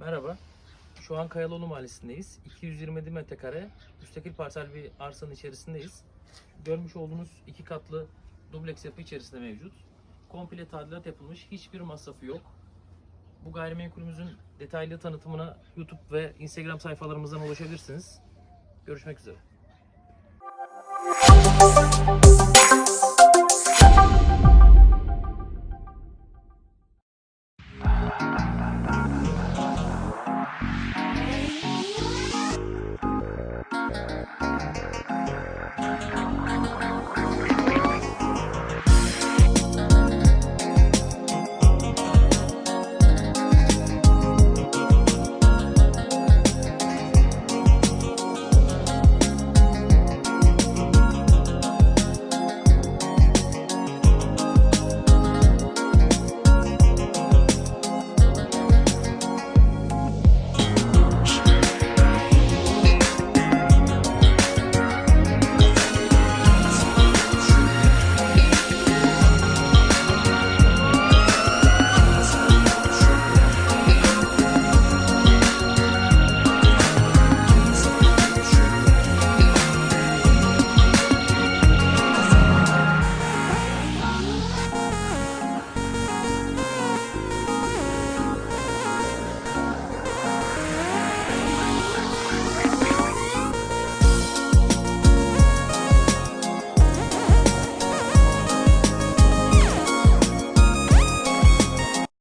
Merhaba. Şu an Kayalıoğlu Mahallesi'ndeyiz. 227 metrekare müstakil parsel bir arsanın içerisindeyiz. Görmüş olduğunuz iki katlı dubleks yapı içerisinde mevcut. Komple tadilat yapılmış. Hiçbir masrafı yok. Bu gayrimenkulümüzün detaylı tanıtımına YouTube ve Instagram sayfalarımızdan ulaşabilirsiniz. Görüşmek üzere.